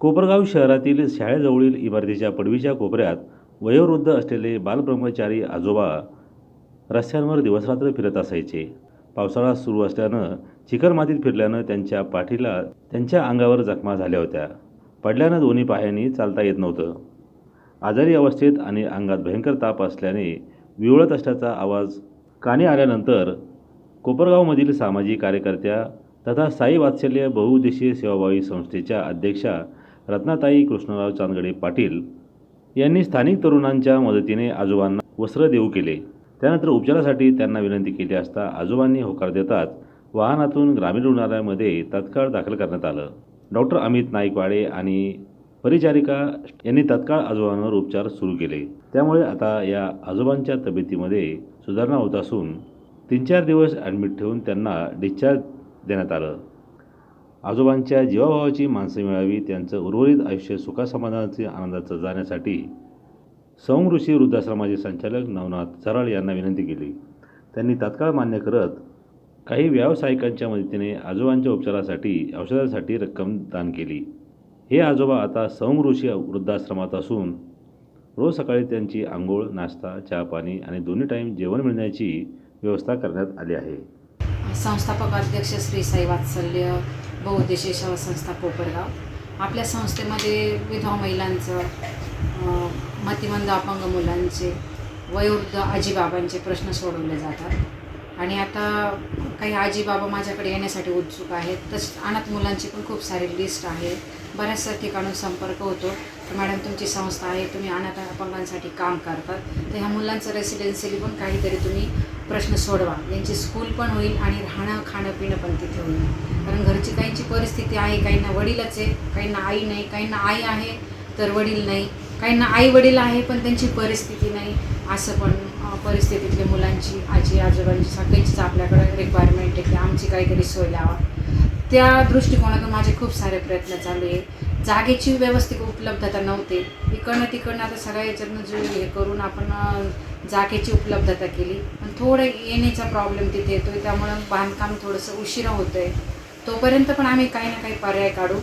कोपरगाव शहरातील शाळेजवळील इमारतीच्या पडवीच्या कोपऱ्यात वयोवृद्ध असलेले बालब्रह्मचारी आजोबा रस्त्यांवर दिवसरात्र फिरत असायचे. पावसाळा सुरू असल्यानं चिकलमातीत फिरल्यानं त्यांच्या पाठीला त्यांच्या अंगावर जखमा झाल्या होत्या. पडल्यानं दोन्ही पायांनी चालता येत नव्हतं. आजारी अवस्थेत आणि अंगात भयंकर ताप असल्याने विवळत असल्याचा आवाज कानी आल्यानंतर कोपरगावमधील सामाजिक कार्यकर्त्या तथा साई वात्सल्य बहुउद्देशीय सेवाभावी संस्थेच्या अध्यक्षा रत्नाताई कृष्णराव चांदगडे पाटील यांनी स्थानिक तरुणांच्या मदतीने आजोबांना वस्त्र देऊ केले. त्यानंतर उपचारासाठी त्यांना विनंती केली असता आजोबांनी होकार देताच वाहनातून ग्रामीण रुग्णालयामध्ये तत्काळ दाखल करण्यात आलं. डॉक्टर अमित नाईकवाडे आणि परिचारिका यांनी तत्काळ आजोबांवर उपचार सुरू केले. त्यामुळे आता या आजोबांच्या तब्येतीमध्ये सुधारणा होत असून तीन चार दिवस ॲडमिट ठेवून त्यांना डिस्चार्ज देण्यात आलं. आजोबांच्या जीवाभावाची माणसं मिळावी त्यांचं उर्वरित आयुष्य सुखासमाधानाचे आनंदाचं जाण्यासाठी सौम ऋषी वृद्धाश्रमाचे संचालक नवनाथ सराळ यांना विनंती केली. त्यांनी तात्काळ मान्य करत काही व्यावसायिकांच्या मदतीने आजोबांच्या उपचारासाठी औषधासाठी रक्कम दान केली. हे आजोबा आता सौम ऋषी वृद्धाश्रमात असून रोज सकाळी त्यांची आंघोळ नाश्ता चहा पाणी आणि दोन्ही टाईम जेवण मिळण्याची व्यवस्था करण्यात आली आहे. संस्थापक अध्यक्ष श्री साई वात्सल्य बहुउद्देशीय सेवा संस्था कोपरगाव आपल्या संस्थेमध्ये विधवा महिलांचं मतिमंद अपंग मुलांचे वयोवृद्ध आजीबाबांचे प्रश्न सोडवले जातात. आणि आता काही आजीबाबा माझ्याकडे येण्यासाठी उत्सुक आहेत. तसेच अनाथ मुलांची पण खूप सारी लिस्ट आहे. बऱ्याचशा ठिकाणून संपर्क होतो. तर मॅडम तुमची संस्था आहे. तुम्ही अनाथ अपंगांसाठी काम करतात. तर ह्या मुलांचं रेसिडेन्सीली पण काहीतरी तुम्ही प्रश्न सोडवा. यांची स्कूल पण होईल आणि राहणं खाणं पिणं पण तिथे होईल. कारण घरची काहींची परिस्थिती आहे. काहींना वडीलच आहे. काहींना आई नाही. काहींना आई आहे तर वडील नाही. काहींना आई वडील आहे पण त्यांची परिस्थिती नाही. असं पण परिस्थितीतले परिस्थितीतल्या मुलांची आजी आजोबांची सगळ्यांचीच आपल्याकडे रिक्वायरमेंट आहे की आमची काहीतरी सोय लावा. त्या दृष्टिकोनातून माझे खूप सारे प्रयत्न चालू आहे. जागेची व्यवस्थित उपलब्धता नव्हते. इकडनं तिकडनं आता सगळ्या याच्यातनं जो हे करून आपण जागेची उपलब्धता केली. पण थोडं येण्याचा प्रॉब्लेम तिथे येतो आहे त्यामुळं बांधकाम थोडंसं उशिरा होतं आहे तोपर्यंत पण आम्ही काही ना काही पर्याय काढू.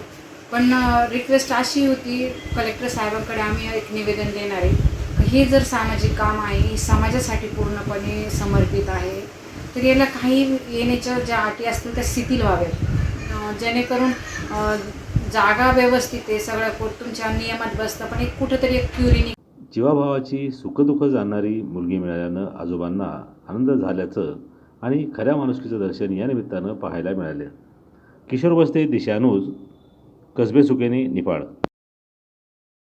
पण रिक्वेस्ट अशी होती कलेक्टर साहेबांकडे आम्ही एक निवेदन देणार आहे. हे जर सामाजिक काम आहे ही समाजासाठी पूर्णपणे समर्पित आहे तर याला काही येण्याच्या ज्या अटी असतील त्या शिथिल व्हाव्यात. जेणेकरून जागा व्यवस्थित आहे सगळं तुमच्या नियमात बसतं पण एक कुठंतरी एक क्युरिनी जीवाभावाची सुखदुःख जाणणारी मुलगी मिळाल्यानं आजोबांना आनंद झाल्याचं आणि खऱ्या माणुसकीचं दर्शन या निमित्तानं पाहायला मिळालं. किशोर बस्ते दिशानूज કઝબે સુકેની નિફાળ.